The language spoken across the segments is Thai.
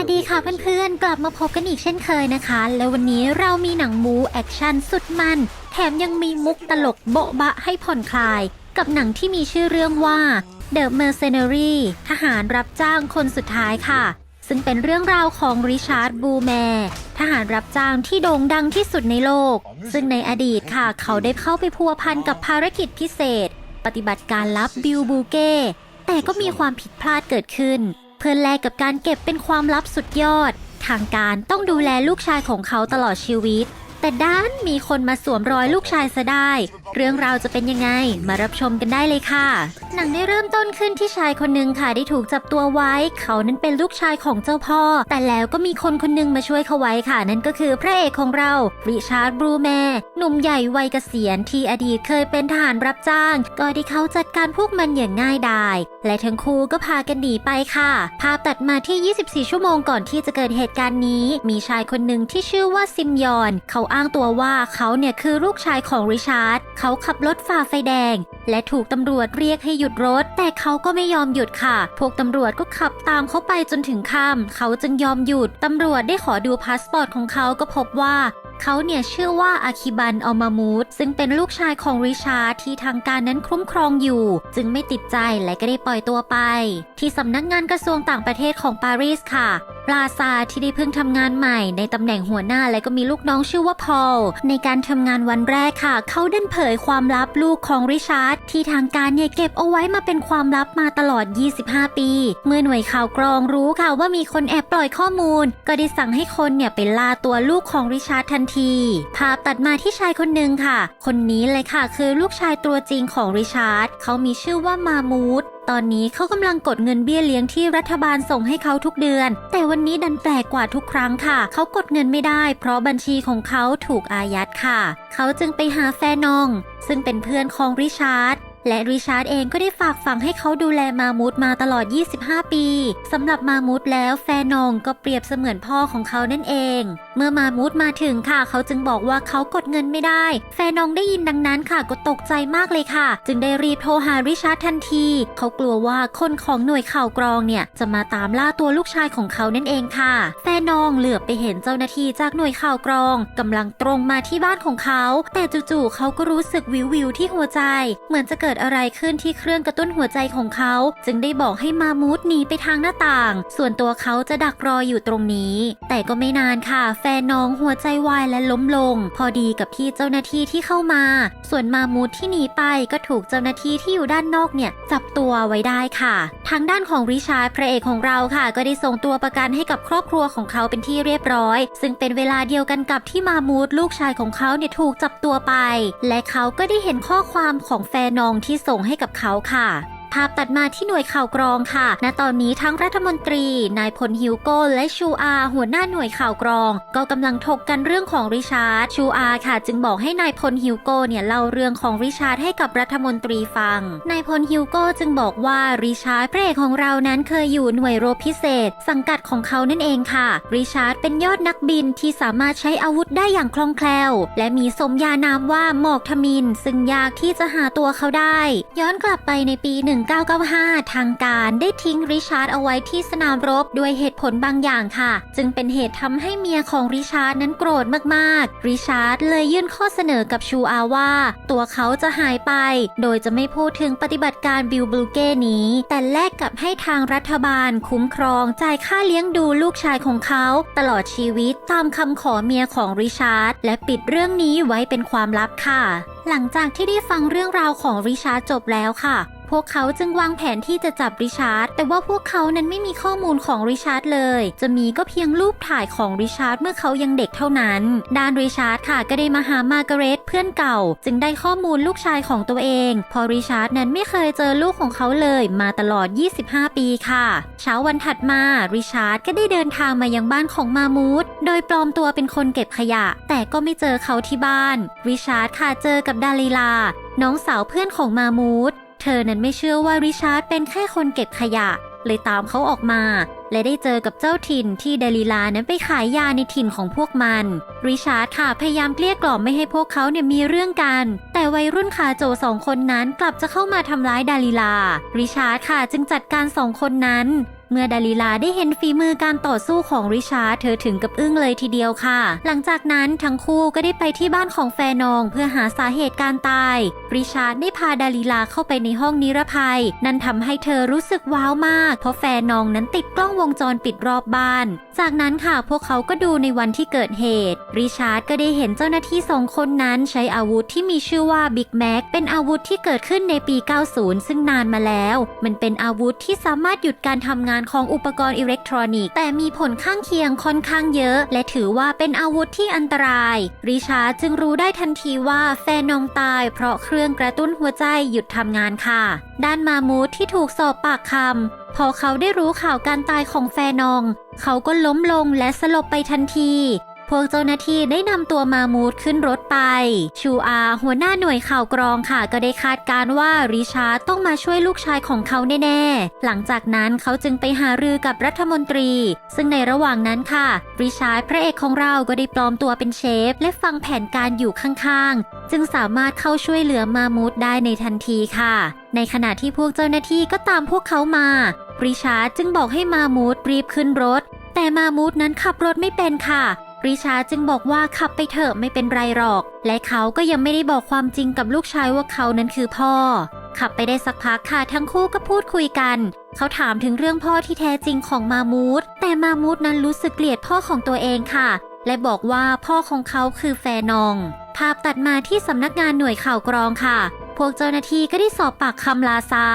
วัสดีค่ะเพื่อนๆ กลับมาพบกันอีกเช่นเคยนะคะ แล้ววันนี้เรามีหนังบูแอคชั่นสุดมัน แถมยังมีมุกตลกโบ๊ะบะให้ผ่อนคลาย กับหนังที่มีชื่อเรื่องว่า The Mercenary ทหารรับจ้างคนสุดท้ายค่ะ ซึ่งเป็นเรื่องราวของริชาร์ดบูแมร์ทหารรับจ้างที่โด่งดังที่สุดในโลก ซึ่งในอดีตค่ะ เขาได้เข้าไปพัวพันกับภารกิจพิเศษ ปฏิบัติการลับบิลบูเก้แต่ก็มีความผิดพลาดเกิดขึ้น เพื่อแลกกับการเก็บเป็นความลับสุดยอด ทางการต้องดูแลลูกชายของเขาตลอดชีวิต แต่ด้านมีคนมาสวมรอยลูกชายซะได้ เรื่องราวจะเป็นยังไง มารับชมกันได้เลยค่ะ หนังได้เริ่มต้นขึ้นที่ชายคนหนึ่งค่ะได้ถูกจับตัวไว้ เขานั้นเป็นลูกชายของเจ้าพ่อ แต่แล้วก็มีคนคนหนึงมาช่วยเขาไว้ค่ะ นั่นก็คือพระเอกของเราริชาร์ดบรูแมร์หนุ่มใหญ่วัยเกษียณที่อดีตเคยเป็นทหารรับจ้าง ก็ได้เขาจัดการพวกมันอย่างง่ายดายและทั้งคู่ก็พากันหนีไปค่ะ ภาพตัดมาที่ 24 ชั่วโมงก่อนที่จะเกิดเหตุการณ์นี้ มีชายคนหนึ่งที่ชื่อว่าซิมยอน เขาอ้างตัวว่าเขาเนี่ยคือลูกชายของริชาร์ดเขาขับรถฝ่าไฟแดง และถูกตำรวจเรียกให้หยุดรถ แต่เขาก็ไม่ยอมหยุดค่ะ พวกตำรวจก็ขับตามเขาไปจนถึงค่ำเขาจึงยอมหยุด ตำรวจได้ขอดูพาสปอร์ตของเขาก็พบว่าเขาเนี่ยชื่อว่าอาคิบันอมามูดซึ่งเป็นลูกชายของริชาร์ที่ทางการนั้นคุ้มครองอยู่ จึงไม่ติดใจและก็ได้ปล่อยตัวไป ที่สำนักงานกระทรวงต่างประเทศของปารีสค่ะ ปลาซาที่ได้เพิ่งทำงานใหม่ ในตำแหน่งหัวหน้าและก็มีลูกน้องชื่อว่าพอล ในการทำงานวันแรกค่ะ เขาดันเผยความลับลูกของริชาร์ดที่ทางการเนี่ยเก็บเอาไว้มาเป็นความลับมาตลอด 25 ปี เมื่อหน่วยข่าวกรองรู้ค่ะว่ามีคนแอบปล่อยข้อมูล ก็ได้สั่งให้คนเนี่ยไปล่าตัวลูกของริชาร์ดทันที ภาพตัดมาที่ชายคนหนึ่งค่ะ คนนี้เลยค่ะ คือลูกชายตัวจริงของริชาร์ดเขามีชื่อว่ามามูด ตอนนี้เขากำลังกดเงินเบี้ยเลี้ยงที่รัฐบาลส่งให้เขาทุกเดือน แต่วันนี้ดันแปลกกว่าทุกครั้งค่ะ เขากดเงินไม่ได้ เพราะบัญชีของเขาถูกอายัดค่ะ เขาจึงไปหาแฟนอง ซึ่งเป็นเพื่อนของริชาร์ด และริชาร์ดเองก็ได้ฝากฝังให้เขาดูแลมามูดมาตลอด 25 ปีสำหรับมามูดแล้วแฟนองก็เปรียบเสมือนพ่อของเขานั่นเอง เมื่อมามูดมาถึงค่ะ เขาจึงบอกว่าเขากดเงินไม่ได้ แฟนองได้ยินดังนั้นค่ะก็ตกใจมากเลยค่ะ จึงได้รีบโทรหาริชาร์ดทันที เขากลัวว่าคนของหน่วยข่าวกรองเนี่ยจะมาตามล่าตัวลูกชายของเขานั่นเองค่ะ แฟนองเหลือบไปเห็นเจ้าหน้าที่จากหน่วยข่าวกรองกำลังตรงมาที่บ้านของเขา แต่จู่ๆเขาก็รู้สึกวิววิวที่หัวใจ เหมือนจะเกิดอะไรขึ้นที่เครื่องกระตุ้นหัวใจของเขา จึงได้บอกให้มามูดหนีไปทางหน้าต่าง ส่วนตัวเขาจะดักรออยู่ตรงนี้ แต่ก็ไม่นานค่ะ แฟนน้องหัวใจวายและล้มลง พอดีกับที่เจ้าหน้าที่ที่เข้ามา ส่วนมามูดที่หนีไปก็ถูกเจ้าหน้าที่ที่อยู่ด้านนอกเนี่ยจับตัวไว้ได้ค่ะ ทางด้านของริชาร์ดพระเอกของเราค่ะ ก็ได้ส่งตัวประกันให้กับครอบครัวของเขาเป็นที่เรียบร้อย ซึ่งเป็นเวลาเดียวกันกับที่มามูดลูกชายของเขาเนี่ยถูกจับตัวไป และเขาก็ได้เห็นข้อความของแฟนนองที่ส่งให้กับเขาค่ะ ภาพตัดมาที่หน่วยข่าวกรองค่ะ ณ ตอนนี้ทั้งรัฐมนตรี นายพลฮิวโก้และชูอา หัวหน้าหน่วยข่าวกรอง ก็กำลังถกกันเรื่องของริชาร์ด ชูอาค่ะ จึงบอกให้นายพลฮิวโก้เนี่ยเล่าเรื่องของริชาร์ดให้กับรัฐมนตรีฟัง นายพลฮิวโก้จึงบอกว่าริชาร์ดพระเอกของเรานั้นเคยอยู่หน่วยรบพิเศษ สังกัดของเขานั่นเองค่ะ ริชาร์ดเป็นยอดนักบินที่สามารถใช้อาวุธได้อย่างคล่องแคล่ว และมีสมญานามว่าหมอกทมิน ซึ่งยากที่จะหาตัวเขาได้ ย้อนกลับไปในปี1995 ทางการได้ทิ้งริชาร์ดเอาไว้ที่สนามรบด้วยเหตุผลบางอย่างค่ะ จึงเป็นเหตุทำให้เมียของริชาร์ดนั้นโกรธมากๆ ริชาร์ดเลยยื่นข้อเสนอกับชูอาว่า ตัวเขาจะหายไป โดยจะไม่พูดถึงปฏิบัติการบิลบลูเก้นี้ แต่แลกกับให้ทางรัฐบาลคุ้มครองจ่ายค่าเลี้ยงดูลูกชายของเขา ตลอดชีวิตตามคำขอเมียของริชาร์ดและปิดเรื่องนี้ไว้เป็นความลับค่ะ หลังจากที่ได้ฟังเรื่องราวของริชาร์ดจบแล้วค่ะ พวกเขาจึงวางแผนที่จะจับริชาร์ด แต่ว่าพวกเขานั้นไม่มีข้อมูลของริชาร์ดเลย จะมีก็เพียงรูปถ่ายของริชาร์ดเมื่อเขายังเด็กเท่านั้น ด้านริชาร์ดค่ะก็ได้มาหามาร์กาเร็ตเพื่อนเก่า จึงได้ข้อมูลลูกชายของตัวเอง พอริชาร์ดนั้นไม่เคยเจอลูกของเขาเลยมาตลอด 25 ปีค่ะ เช้าวันถัดมาริชาร์ดก็ได้เดินทางมายังบ้านของมามูดโดยปลอมตัวเป็นคนเก็บขยะ แต่ก็ไม่เจอเขาที่บ้านริชาร์ดค่ะเจอกับดาลีลาน้องสาวเพื่อนของมามูด เธอนั้นไม่เชื่อว่าริชาร์ดเป็นแค่คนเก็บขยะ เลยตามเขาออกมา และได้เจอกับเจ้าถิ่นที่เดลิลานั้นไปขายยาในถิ่นของพวกมัน ริชาร์ดค่ะพยายามเกลี้ยกล่อมไม่ให้พวกเขาเนี่ยมีเรื่องกัน แต่วัยรุ่นคาโจสองคนนั้นกลับจะเข้ามาทำร้ายดาลิลา ริชาร์ดค่ะจึงจัดการสองคนนั้น เมื่อดาลิลาได้เห็นฝีมือการต่อสู้ของริชาร์ดเธอถึงกับอึ้งเลยทีเดียวค่ะ หลังจากนั้นทั้งคู่ก็ได้ไปที่บ้านของแฟนองเพื่อหาสาเหตุการตาย ริชาร์ดได้พาดาลิลาเข้าไปในห้องนิรภัย นั่นทำให้เธอรู้สึกว้าวมาก เพราะแฟนองนั้นติดกล้องวงจรปิดรอบบ้าน จากนั้นค่ะพวกเขาก็ดูในวันที่เกิดเหตุ ริชาร์ดก็ได้เห็นเจ้าหน้าที่สองคนนั้นใช้อาวุธที่มีชื่อว่าบิ๊กแม็กเป็นอาวุธที่เกิดขึ้นในปี 90 ซึ่งนานมาแล้ว มันเป็นอาวุธที่สามารถหยุดการทำงานของอุปกรณ์อิเล็กทรอนิกส์แต่มีผลข้างเคียงค่อนข้างเยอะ และถือว่าเป็นอาวุธที่อันตราย ริชาร์ดจึงรู้ได้ทันทีว่าแฟนนองตาย เพราะเครื่องกระตุ้นหัวใจหยุดทำงานค่ะ ด้านมามูธที่ถูกสอบปากคำพอเขาได้รู้ข่าวการตายของแฟนอง เขาก็ล้มลงและสลบไปทันที พวกเจ้าหน้าที่ได้นำตัวมามูดขึ้นรถไป ชูอาหัวหน้าหน่วยข่าวกรองค่ะ ก็ได้คาดการ์ว่าริชาร์ดต้องมาช่วยลูกชายของเขาแน่ๆ หลังจากนั้นเขาจึงไปหารือกับรัฐมนตรี ซึ่งในระหว่างนั้นค่ะริชาร์ดพระเอกของเราก็ได้ปลอมตัวเป็นเชฟ และฟังแผนการอยู่ข้างๆ จึงสามารถเข้าช่วยเหลือมามูดได้ในทันทีค่ะ ในขณะที่พวกเจ้าหน้าที่ก็ตามพวกเขามาริชาร์ดจึงบอกให้มามูดรีบขึ้นรถแต่มามูดนั้นขับรถไม่เป็นค่ะ ริชาจึงบอกว่าขับไปเถอะไม่เป็นไรหรอก และเขาก็ยังไม่ได้บอกความจริงกับลูกชายว่าเขานั้นคือพ่อ ขับไปได้สักพักค่ะทั้งคู่ก็พูดคุยกัน เขาถามถึงเรื่องพ่อที่แท้จริงของมามูดแต่มามูดนั้นรู้สึกเกลียดพ่อของตัวเองค่ะ และบอกว่าพ่อของเขาคือแฟนอง ภาพตัดมาที่สำนักงานหน่วยข่าวกรองค่ะ พวกเจ้าหน้าที่ก็ได้สอบปากคำลาซา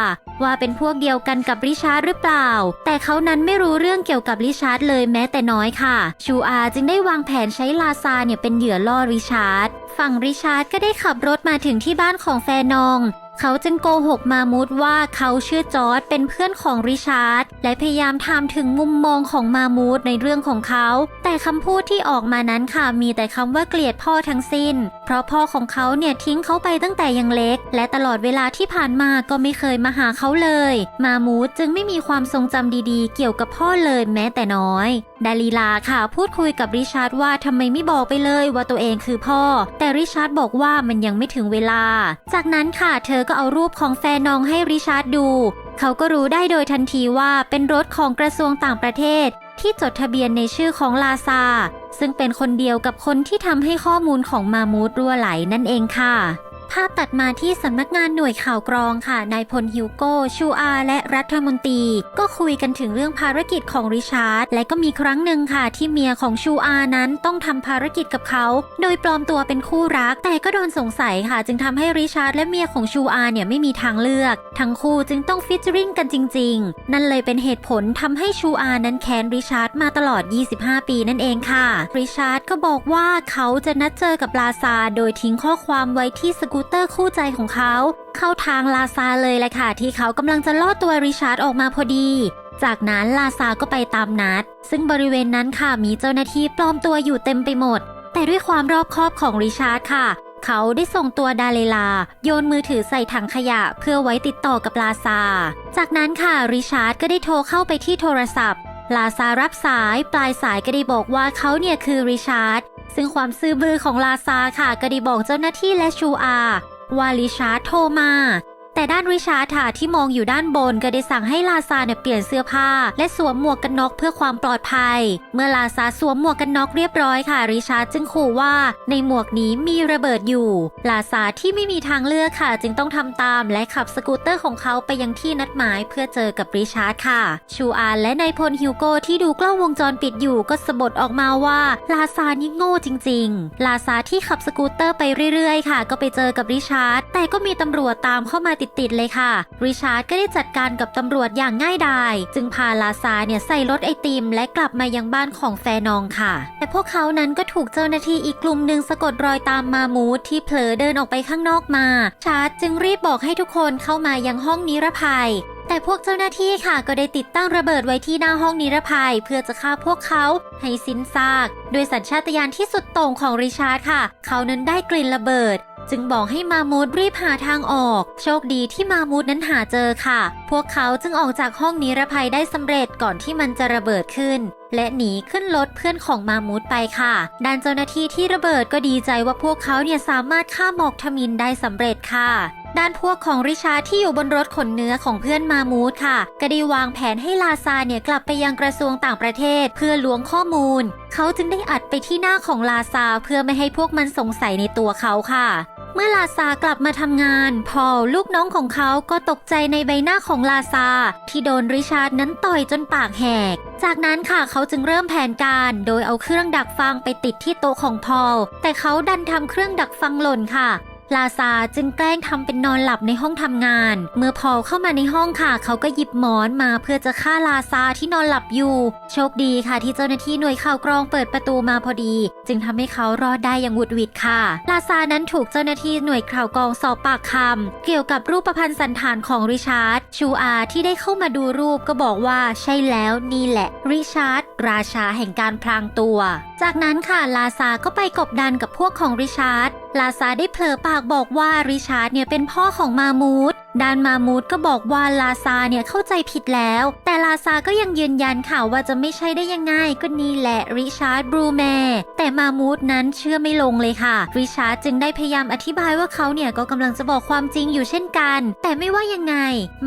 ว่าเป็นพวกเดียวกันกับริชาร์ดหรือเปล่า แต่เขานั้นไม่รู้เรื่องเกี่ยวกับริชาร์ดเลยแม้แต่น้อยค่ะ ชูอาจึงได้วางแผนใช้ลาซาเนี่ยเป็นเหยื่อล่อริชาร์ดฝั่งริชาร์ดก็ได้ขับรถมาถึงที่บ้านของแฟนอง เขาจึงโกหกมามูดว่าเขาชื่อจอร์ดเป็นเพื่อนของริชาร์ดและพยายามถามถึงมุมมองของมามูดในเรื่องของเขา แต่คำพูดที่ออกมานั้นค่ะมีแต่คำว่าเกลียดพ่อทั้งสิ้น เพราะพ่อของเขาเนี่ยทิ้งเขาไปตั้งแต่ยังเล็ก และตลอดเวลาที่ผ่านมาก็ไม่เคยมาหาเขาเลย มามูดจึงไม่มีความทรงจำดีๆ เกี่ยวกับพ่อเลยแม้แต่น้อย ดาลีลาค่ะพูดคุยกับริชาร์ดว่าทำไมไม่บอกไปเลยว่าตัวเองคือพ่อ แต่ริชาร์ดบอกว่ามันยังไม่ถึงเวลา จากนั้นค่ะเธอก็เอารูปของแฟนน้องให้ริชาร์ดดู เขาก็รู้ได้โดยทันทีว่าเป็นรถของกระทรวงต่างประเทศ ที่จดทะเบียนในชื่อของลาซาซึ่งเป็นคนเดียวกับคนที่ทำให้ข้อมูลของมามูดรั่วไหลนั่นเองค่ะ ภาพตัดมาที่สำนักงานหน่วยข่าวกรองค่ะ นายพลฮิวโก้ชูอา และรัฐมนตรี ก็คุยกันถึงเรื่องภารกิจของริชาร์ด และก็มีครั้งหนึ่งค่ะ ที่เมียของชูอานั้นต้องทำภารกิจกับเขา โดยปลอมตัวเป็นคู่รัก แต่ก็โดนสงสัยค่ะ จึงทำให้ริชาร์ดและเมียของชูอาเนี่ยไม่มีทางเลือก ทั้งคู่จึงต้องฟิชริงกันจริง ๆ นั่นเลยเป็นเหตุผลทำให้ชูอานั้นแค้นริชาร์ดมาตลอด 25 ปีนั่นเองค่ะ ริชาร์ดก็บอกว่าเขาจะนัดเจอกับลาซา โดยทิ้งข้อความไว้ที่สกูเตอร์คู่ใจของเขา เข้าทางลาซาเลยแหละค่ะ ที่เขากำลังจะล่อตัวริชาร์ดออกมาพอดี จากนั้นลาซาก็ไปตามนัด ซึ่งบริเวณนั้นค่ะมีเจ้าหน้าที่ปลอมตัวอยู่เต็มไปหมด แต่ด้วยความรอบคอบของริชาร์ดค่ะ เขาได้ส่งตัวดาเลลา โยนมือถือใส่ถังขยะ เพื่อไว้ติดต่อกับลาซา จากนั้นค่ะริชาร์ดก็ได้โทรเข้าไปที่โทรศัพท์ลาซารับสายปลายสายก็ได้บอกว่าเขาเนี่ยคือริชาร์ด ซึ่งความซื่อบื้อของลาซาค่ะก็ได้บอกเจ้าหน้าที่และชูอาว่าลิชาร์ดโทรมา แต่ด้านริชาร์ดค่ะที่มองอยู่ด้านบนก็ได้สั่งให้ลาซาเนี่ยเปลี่ยนเสื้อผ้า และสวมหมวกกันน็อกเพื่อความปลอดภัย เมื่อลาซาสวมหมวกกันน็อกเรียบร้อยค่ะ ริชาร์ดจึงขู่ว่าในหมวกนี้มีระเบิดอยู่ ลาซาที่ไม่มีทางเลือกค่ะ จึงต้องทำตามและขับสกูตเตอร์ของเขาไปยังที่นัดหมายเพื่อเจอกับริชาร์ดค่ะ ชูอานและนายพลฮิวโกที่ดูกล้องวงจรปิดอยู่ก็สะบัดออกมาว่า ลาซานี่โง่จริง ๆ ลาซาที่ขับสกูตเตอร์ไปเรื่อยๆ ค่ะ ก็ไปเจอกับริชาร์ดแต่ก็มีตำรวจตามเข้ามาติดๆเลยค่ะ ริชาร์ดก็ได้จัดการกับตำรวจอย่างง่ายดาย จึงพาลาซาเนี่ยใส่รถไอติม และกลับมายังบ้านของแฟนองค่ะ แต่พวกเขานั้นก็ถูกเจ้าหน้าที่อีกกลุ่มหนึ่งสะกดรอยตามมามูดที่เผลอเดินออกไปข้างนอกมา ชาร์ดจึงรีบบอกให้ทุกคนเข้ามายังห้องนิรภัยแต่พวกเจ้าหน้าที่ค่ะก็ได้ติดตั้งระเบิดไว้ที่หน้าห้องนิรภัย เพื่อจะฆ่าพวกเขาให้สิ้นซากโดยสัญชาตญาณที่สุดโต่งของริชาร์ดค่ะ เขานั้นได้กลิ่นระเบิด จึงบอกให้มามูดรีบหาทางออก โชคดีที่มามูดนั้นหาเจอค่ะ พวกเขาจึงออกจากห้องนิรภัยได้สำเร็จก่อนที่มันจะระเบิดขึ้น และหนีขึ้นรถเพื่อนของมามูดไปค่ะด้านเจ้าหน้าที่ที่ระเบิดก็ดีใจว่าพวกเขาเนี่ยสามารถฆ่าหมอกทมินได้สำเร็จค่ะด้านพวกของริชาที่อยู่บนรถขนเนื้อของเพื่อนมามูดค่ะ ก็ได้วางแผนให้ลาซาเนี่ยกลับไปยังกระทรวงต่างประเทศเพื่อล้วงข้อมูล เขาจึงได้อัดไปที่หน้าของลาซาเพื่อไม่ให้พวกมันสงสัยในตัวเขาค่ะ เมื่อลาซากลับมาทำงาน พอลลูกน้องของเขาก็ตกใจในใบหน้าของลาซา ที่โดนริชาร์ดนั้นต่อยจนปากแหก จากนั้นค่ะเขาจึงเริ่มแผนการ โดยเอาเครื่องดักฟังไปติดที่โต๊ะของพอลแต่เขาดันทำเครื่องดักฟังหล่นค่ะ ลาซาจึงแกล้งทำเป็นนอนหลับในห้องทำงาน เมื่อพอลเข้ามาในห้องค่ะ เขาก็หยิบหมอนมาเพื่อจะฆ่าลาซาที่นอนหลับอยู่ โชคดีค่ะที่เจ้าหน้าที่หน่วยข่าวกรองเปิดประตูมาพอดี จึงทำให้เขารอดได้อย่างหวุดหวิดค่ะ ลาซานั้นถูกเจ้าหน้าที่หน่วยข่าวกรองสอบปากคำเกี่ยวกับรูปพรรณสันฐานของริชาร์ดชูอาที่ได้เข้ามาดูรูปก็บอกว่าใช่แล้วนี่แหละริชาร์ดราชาแห่งการพลางตัว จากนั้นค่ะลาซาก็ไปกบดันกับพวกของริชาร์ด ลาซาได้เผลอปากบอกว่าริชาร์ดเนี่ยเป็นพ่อของมามูธ ด้านมามูดก็บอกว่าลาซาเนี่ยเข้าใจผิดแล้ว แต่ลาซาก็ยังยืนยันค่ะว่าจะไม่ใช่ได้ยังไงก็นี่แหละริชาร์ดบรูแมร์แต่มามูดนั้นเชื่อไม่ลงเลยค่ะ ริชาร์ดจึงได้พยายามอธิบายว่าเขาเนี่ยก็กำลังจะบอกความจริงอยู่เช่นกัน แต่ไม่ว่ายังไง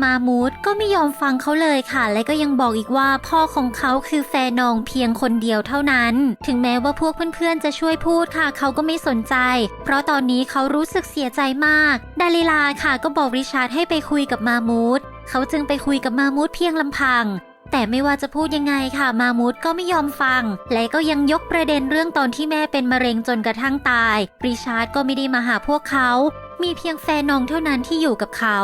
มามูดก็ไม่ยอมฟังเขาเลยค่ะ และก็ยังบอกอีกว่าพ่อของเขาคือแฟนองเพียงคนเดียวเท่านั้น ถึงแม้ว่าพวกเพื่อนๆจะช่วยพูดค่ะ เขาก็ไม่สนใจ เพราะตอนนี้เขารู้สึกเสียใจมาก ดาลิลาค่ะก็บอกริชาร์ดให้ไปคุยกับมามูดเขาจึงไปคุยกับมามูดเพียงลำพัง แต่ไม่ว่าจะพูดยังไงค่ะมามูดก็ไม่ยอมฟัง และก็ยังยกประเด็นเรื่องตอนที่แม่เป็นมะเร็งจนกระทั่งตายริชาร์ดก็ไม่ได้มาหาพวกเขามีเพียงแฟนนองเท่านั้นที่อยู่กับเขา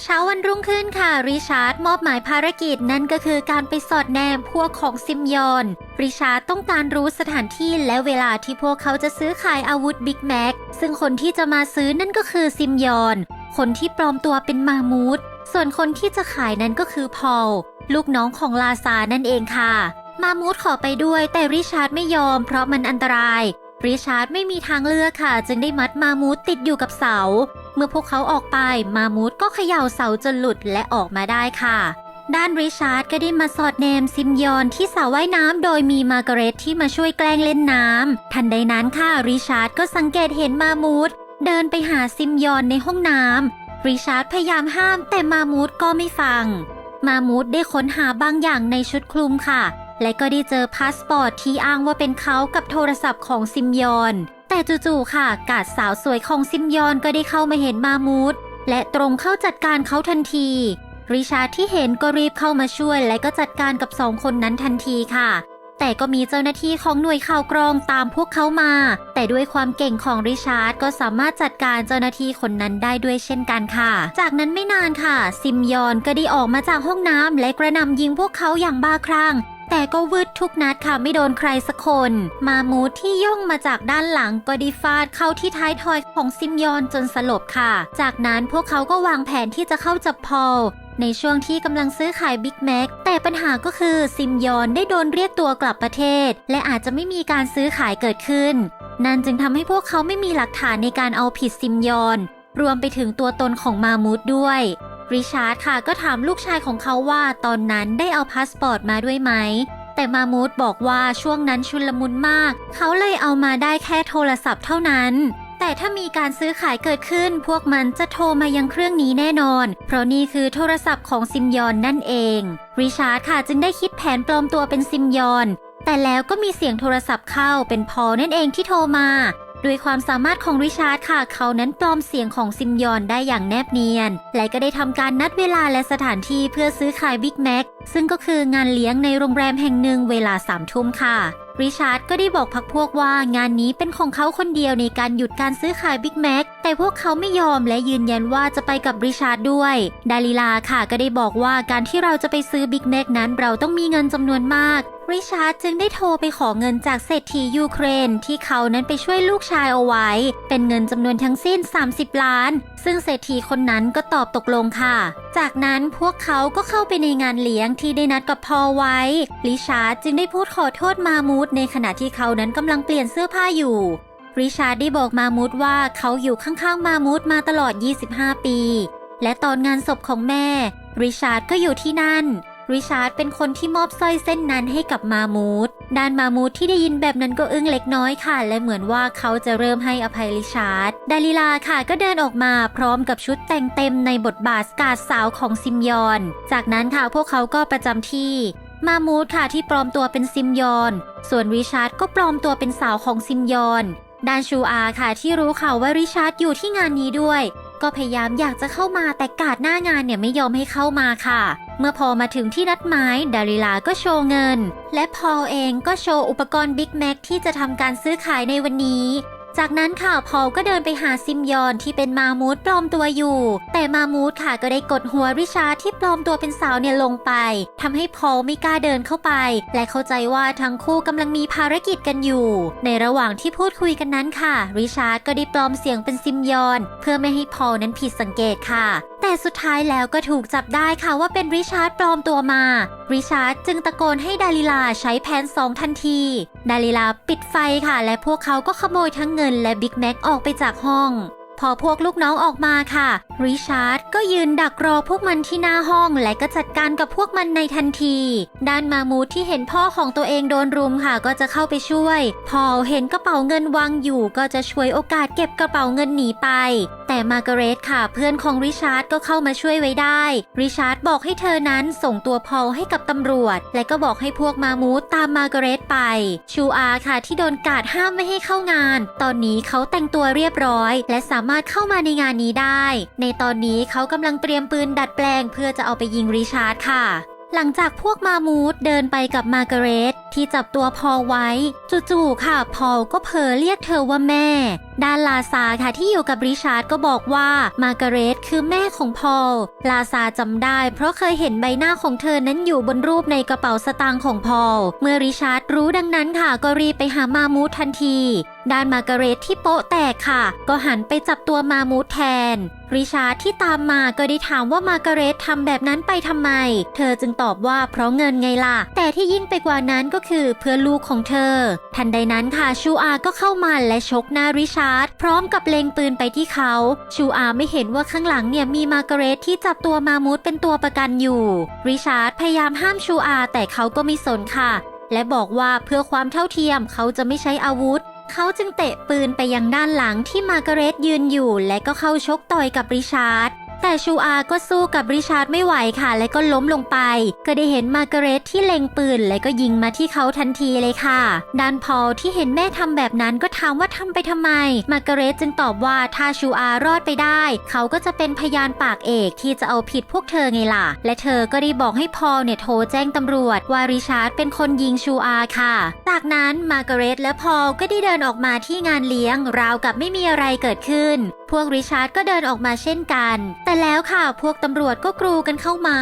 เช้าวันรุ่งขึ้นค่ะ ริชาร์ดมอบหมายภารกิจนั่นก็คือการไปสอดแนมพวกของซิมยอน ริชาร์ดต้องการรู้สถานที่และเวลาที่พวกเขาจะซื้อขายอาวุธบิ๊กแม็กซึ่งคนที่จะมาซื้อนั่นก็คือซิมยอน คนที่ปลอมตัวเป็นมามูดส่วนคนที่จะขายนั้นก็คือพอลลูกน้องของลาซานั่นเองค่ะ มามูดขอไปด้วยแต่ริชาร์ดไม่ยอมเพราะมันอันตราย ริชาร์ดไม่มีทางเลือกค่ะ จึงได้มัดมามูดติดอยู่กับเสา เมื่อพวกเขาออกไปมามูดก็เขย่าเสาจนหลุดและออกมาได้ค่ะด้านริชาร์ดก็ได้มาสอดแนมซิมยอนที่สระว่ายน้ำโดยมีมาร์กาเร็ตที่มาช่วยแกล้งเล่นน้ำทันใดนั้นค่ะริชาร์ดก็สังเกตเห็นมามูด เดินไปหาซิมยอนในห้องน้ำริชาร์ดพยายามห้ามแต่มามูดก็ไม่ฟัง มามูดได้ค้นหาบางอย่างในชุดคลุมค่ะ และก็ได้เจอพาสปอร์ตที่อ้างว่าเป็นเขากับโทรศัพท์ของซิมยอน แต่จู่ๆค่ะ กาดสาวสวยของซิมยอนก็ได้เข้ามาเห็นมามูดและตรงเข้าจัดการเขาทันทีริชาร์ดที่เห็นก็รีบเข้ามาช่วยและก็จัดการกับสองคนนั้นทันทีค่ะ แต่ก็มีเจ้าหน้าที่ของหน่วยข่าวกรองตามพวกเขามา แต่ด้วยความเก่งของริชาร์ดก็สามารถจัดการเจ้าหน้าที่คนนั้นได้ด้วยเช่นกันค่ะ จากนั้นไม่นานค่ะ ซิมยอนก็ได้ออกมาจากห้องน้ำและกระหน่ำยิงพวกเขาอย่างบ้าคลั่งแต่ก็วืดทุกนัดค่ะไม่โดนใครสักคน มามูดที่ย่องมาจากด้านหลังก็ได้ฟาดเข้าที่ท้ายทอยของซิมยอนจนสลบค่ะ จากนั้นพวกเขาก็วางแผนที่จะเข้าจับพอล ในช่วงที่กำลังซื้อขายบิ๊กแม็กแต่ปัญหาก็คือซิมยอนได้โดนเรียกตัวกลับประเทศ และอาจจะไม่มีการซื้อขายเกิดขึ้น นั่นจึงทำให้พวกเขาไม่มีหลักฐานในการเอาผิดซิมยอน รวมไปถึงตัวตนของมามูดด้วยริชาร์ดค่ะก็ถามลูกชายของเขาว่าตอนนั้นได้เอาพาสปอร์ตมาด้วยไหม แต่มามูดบอกว่าช่วงนั้นชุนลมุนมาก เขาเลยเอามาได้แค่โทรศัพท์เท่านั้น แต่ถ้ามีการซื้อขายเกิดขึ้น พวกมันจะโทรมายังเครื่องนี้แน่นอน เพราะนี่คือโทรศัพท์ของซิมยอนนั่นเอง ริชาร์ดค่ะจึงได้คิดแผนปลอมตัวเป็นซิมยอน แต่แล้วก็มีเสียงโทรศัพท์เข้าเป็นพอนั่นเองที่โทรมาด้วยความสามารถของริชาร์ดค่ะ เขานั้นปลอมเสียงของซิมยอนได้อย่างแนบเนียน และก็ได้ทำการนัดเวลาและสถานที่เพื่อซื้อขายบิ๊กแม็กซึ่งก็คืองานเลี้ยงในโรงแรมแห่งหนึ่งเวลาสามทุ่มค่ะ ริชาร์ดก็ได้บอกพักพวกว่างานนี้เป็นของเขาคนเดียวในการหยุดการซื้อขายบิ๊กแม็ก แต่พวกเขาไม่ยอมและยืนยันว่าจะไปกับริชาร์ดด้วย ดาลิลาค่ะก็ได้บอกว่าการที่เราจะไปซื้อบิ๊กแม็กนั้นเราต้องมีเงินจำนวนมาก ริชาร์ดจึงได้โทรไปขอเงินจากเศรษฐียูเครน ที่เขานั้นไปช่วยลูกชายเอาไว้ เป็นเงินจำนวนทั้งสิ้น 30 ล้าน ซึ่งเศรษฐีคนนั้นก็ตอบตกลงค่ะ จากนั้นพวกเขาก็เข้าไปในงานเลี้ยงที่ได้นัดกับพอไว้ ริชาร์ดจึงได้พูดขอโทษมามูดในขณะที่เขานั้นกำลังเปลี่ยนเสื้อผ้าอยู่ ริชาร์ดได้บอกมามูดว่าเขาอยู่ข้างๆมามูดมาตลอด 25 ปี และตอนงานศพของแม่ ริชาร์ดก็อยู่ที่นั่น ริชาร์ดเป็นคนที่มอบสร้อยเส้นนั้นให้กับมามูดด้านมามูดที่ได้ยินแบบนั้นก็อึ้งเล็กน้อยค่ะ และเหมือนว่าเขาจะเริ่มให้อภัยริชาร์ด ดาลิลาค่ะก็เดินออกมาพร้อมกับชุดแต่งเต็มในบทบาทสกาดสาวของซิมยอน จากนั้นค่ะพวกเขาก็ประจำที่มามูดค่ะที่ปลอมตัวเป็นซิมยอน ส่วนริชาร์ดก็ปลอมตัวเป็นสาวของซิมยอน ด้านชูอาค่ะที่รู้ข่าวว่าริชาร์ดอยู่ที่งานนี้ด้วย ก็พยายามอยากจะเข้ามาแต่กาดหน้างานเนี่ยไม่ยอมให้เข้ามาค่ะ เมื่อพอมาถึงที่นัดหมายดาริลาก็โชว์เงิน และพอลเองก็โชว์อุปกรณ์บิ๊กแม็กที่จะทำการซื้อขายในวันนี้ จากนั้นค่ะพอลก็เดินไปหาซิมยอนที่เป็นมามูธปลอมตัวอยู่ แต่มามูธค่ะก็ได้กดหัวริชาร์ดที่ปลอมตัวเป็นสาวเนี่ยลงไปทำให้พอลไม่กล้าเดินเข้าไป และเข้าใจว่าทั้งคู่กำลังมีภารกิจกันอยู่ ในระหว่างที่พูดคุยกันนั้นค่ะ ริชาร์ดก็ได้ปลอมเสียงเป็นซิมยอน เพื่อไม่ให้พอลนั้นผิดสังเกตค่ะ แต่สุดท้ายแล้วก็ถูกจับได้ค่ะว่าเป็นริชาร์ดปลอมตัวมา ริชาร์ดจึงตะโกนให้ดาลิลาใช้แผนสองทันที ดาลิลาปิดไฟค่ะ และพวกเขาก็ขโมยทั้งเงินและบิ๊กแม็กออกไปจากห้อง พอพวกลูกน้องออกมาค่ะ ริชาร์ดก็ยืนดักรอพวกมันที่หน้าห้อง และก็จัดการกับพวกมันในทันที ด้านมามูดที่เห็นพ่อของตัวเองโดนรุมค่ะ ก็จะเข้าไปช่วย พอเห็นกระเป๋าเงินวางอยู่ ก็จะช่วยโอกาสเก็บกระเป๋าเงินหนีไปแต่มาร์กาเร็ตค่ะเพื่อนของริชาร์ดก็เข้ามาช่วยไว้ได้ ริชาร์ดบอกให้เธอนั้นส่งตัวพอลให้กับตำรวจ และก็บอกให้พวกมามูดตามมาร์กาเร็ตไป ชูอาค่ะที่โดนกาดห้ามไม่ให้เข้างาน ตอนนี้เขาแต่งตัวเรียบร้อย และสามารถเข้ามาในงานนี้ได้ ในตอนนี้เขากำลังเตรียมปืนดัดแปลงเพื่อจะเอาไปยิงริชาร์ดค่ะ หลังจากพวกมามูดเดินไปกับมาร์กาเร็ตที่จับตัวพอลไว้ จู่ๆค่ะพอลก็เผลอเรียกเธอว่าแม่ ด้านลาซาค่ะที่อยู่กับริชาร์ดก็บอกว่ามาร์กาเร็ตคือแม่ของพอลลาซาจำได้เพราะเคยเห็นใบหน้าของเธอนั้นอยู่บนรูปในกระเป๋าสตางค์ของพอลเมื่อริชาร์ดรู้ดังนั้นค่ะก็รีบไปหามามูดทันที ด้านมาร์กาเร็ตที่โป๊ะแตกค่ะ ก็หันไปจับตัวมามูดแทน ริชาร์ดที่ตามมาก็ได้ถามว่ามาร์กาเร็ตทำแบบนั้นไปทำไม เธอจึงตอบว่าเพราะเงินไงล่ะ แต่ที่ยิ่งไปกว่านั้นก็คือเพื่อลูกของเธอ ทันใดนั้นค่ะชูอาก็เข้ามาและชกหน้าริชาร์ดพร้อมกับเล็งปืนไปที่เขา ชูอาไม่เห็นว่าข้างหลังเนี่ยมีมาร์กาเร็ตที่จับตัวมามูดเป็นตัวประกันอยู่ ริชาร์ดพยายามห้ามชูอาแต่เขาก็ไม่สนค่ะและบอกว่าเพื่อความเท่าเทียมเขาจะไม่ใช้อาวุธ เขาจึงเตะปืนไปยังด้านหลังที่มาร์กาเร็ตยืนอยู่ และก็เข้าชกต่อยกับริชาร์ด แต่ชูอาก็สู้กับริชาร์ดไม่ไหวค่ะ และก็ล้มลงไป ก็ได้เห็นมาร์กาเร็ตที่เล็งปืน และก็ยิงมาที่เขาทันทีเลยค่ะ ด้านพอลที่เห็นแม่ทำแบบนั้นก็ถามว่าทำไปทำไม มาร์กาเร็ตจึงตอบว่าถ้าชูอารอดไปได้ เขาก็จะเป็นพยานปากเอกที่จะเอาผิดพวกเธอไงล่ะ และเธอก็ได้บอกให้พอลเนี่ยโทรแจ้งตำรวจ ว่าริชาร์ดเป็นคนยิงชูอาค่ะ จากนั้นมาร์กาเร็ตและพอลก็ได้เดินออกมาที่งานเลี้ยงราวกับไม่มีอะไรเกิดขึ้นพวกริชาร์ดก็เดินออกมาเช่นกัน แต่แล้วค่ะพวกตำรวจก็กรูกันเข้ามา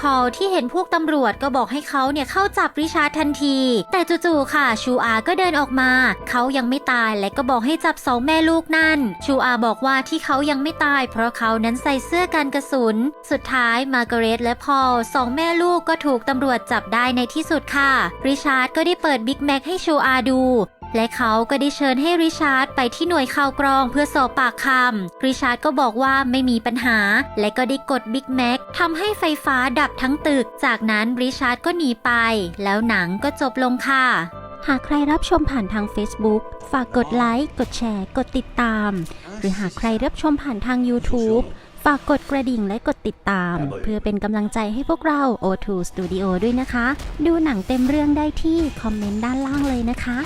พอลที่เห็นพวกตำรวจก็บอกให้เขาเนี่ยเข้าจับริชาร์ดทันที แต่จู่ๆค่ะ ชูอาก็เดินออกมา เขายังไม่ตายและก็บอกให้จับสองแม่ลูกนั่น ชูอาบอกว่าที่เขายังไม่ตาย เพราะเขานั้นใส่เสื้อกันกระสุน สุดท้ายมาร์กาเร็ตและพอลสองแม่ลูกก็ถูกตำรวจจับได้ในที่สุดค่ะริชาร์ดก็ได้เปิดบิ๊กแม็กให้ชูอาดู และเขาก็ได้เชิญให้ริชาร์ดไปที่หน่วยข่าวกรองเพื่อสอบปากคำริชาร์ดก็บอกว่าไม่มีปัญหา และก็ได้กดบิ๊กแม็กทำให้ไฟฟ้าดับทั้งตึก จากนั้นริชาร์ดก็หนีไป แล้วหนังก็จบลงค่ะ หากใครรับชมผ่านทาง Facebook ฝากกดไลค์ กดแชร์ กดติดตาม หรือหากใครรับชมผ่านทาง YouTube ฝากกดกระดิ่งและกดติดตาม เพื่อเป็นกำลังใจให้พวกเรา O2 Studio ด้วยนะคะ ดูหนังเต็มเรื่องได้ที่คอมเมนต์ด้านล่างเลยนะคะ